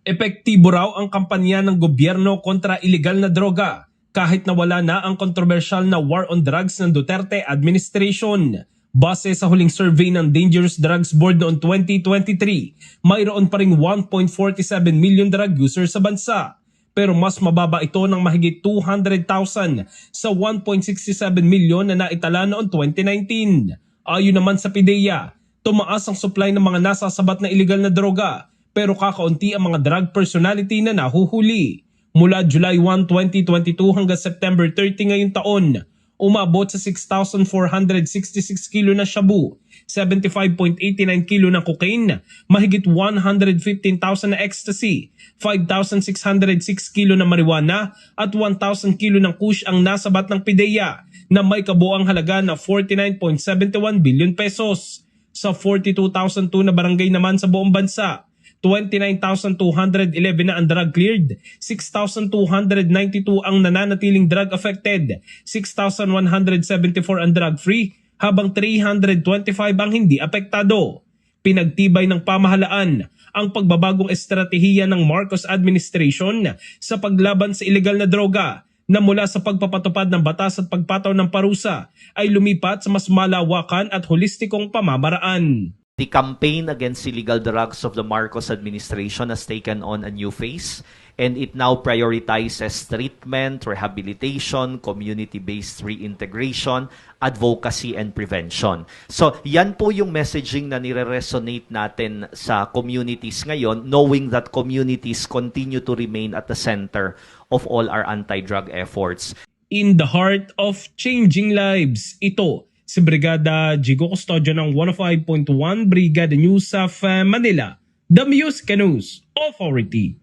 Epektibo raw ang kampanya ng gobyerno kontra ilegal na droga kahit na wala na ang kontrobersyal na war on drugs ng Duterte administration. Base sa huling survey ng Dangerous Drugs Board noong 2023, mayroon pa ring 1.47 million drug users sa bansa. Pero mas mababa ito ng mahigit 200,000 sa 1.67 million na naitala noong 2019. Ayon naman sa PIDEA, tumaas ang supply ng mga nasasabat na illegal na droga pero kakaunti ang mga drug personality na nahuhuli. Mula July 1, 2022 hanggang September 30 ngayong taon, umabot sa 6,466 kilo na shabu, 75.89 kilo ng cocaine, mahigit 115,000 na ecstasy, 5,606 kilo na marijuana at 1,000 kilo ng kush ang nasabat ng PIDEA na may kabuang halaga na 49.71 billion pesos. Sa 42,002 na barangay naman sa buong bansa, 29,211 na ang drug cleared, 6,292 ang nananatiling drug affected, 6,174 ang drug free, habang 325 ang hindi apektado. Pinagtibay ng pamahalaan ang pagbabagong estratehiya ng Marcos administration sa paglaban sa ilegal na droga na mula sa pagpapatupad ng batas at pagpataw ng parusa ay lumipat sa mas malawakan at holistikong pamamaraan. The campaign against illegal drugs of the Marcos administration has taken on a new phase and it now prioritizes treatment, rehabilitation, community-based reintegration, advocacy, and prevention. So, yan po yung messaging na nire-resonate natin sa communities ngayon, knowing that communities continue to remain at the center of all our anti-drug efforts. in the heart of changing lives. Ito si Brigada Jigo Custodio ng 105.1 Brigada News of Manila, the Music News Authority.